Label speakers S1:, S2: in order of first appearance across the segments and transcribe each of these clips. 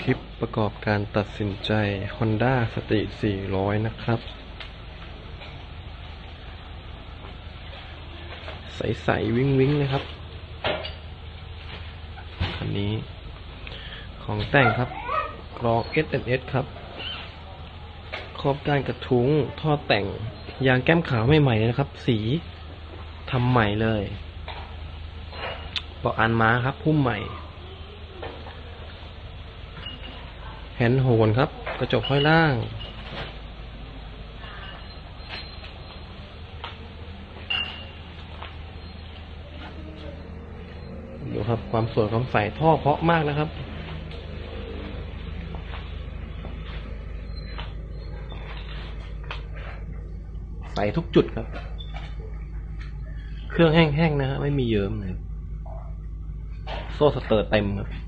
S1: คลิปประกอบการตัดสินใจ Honda สติ 400 นะครับ ใสๆวิ้งวิ้งๆเลยครับ คันนี้ ของแต่งครับกรอง S&S ครับ ครอบด้านกระทุ้ง ท่อแต่ง ยางแก้มขาวใหม่ๆเลยนะครับ สีทำใหม่เลยเบาะอันม้าครับ พุ่มใหม่ แฮนด์โฮนครับ กระจกห้อยล่าง ดูครับความสวยความใสท่อเพาะมากนะครับใสทุกจุดครับ เครื่องแห้งๆนะฮะไม่มีเยิ้มเลยโซ่สเตอร์เต็มครับ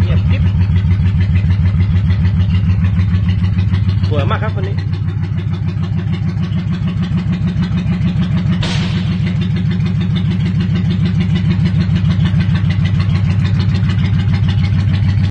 S1: เงียบกิ๊บสวยมากครับคนนี้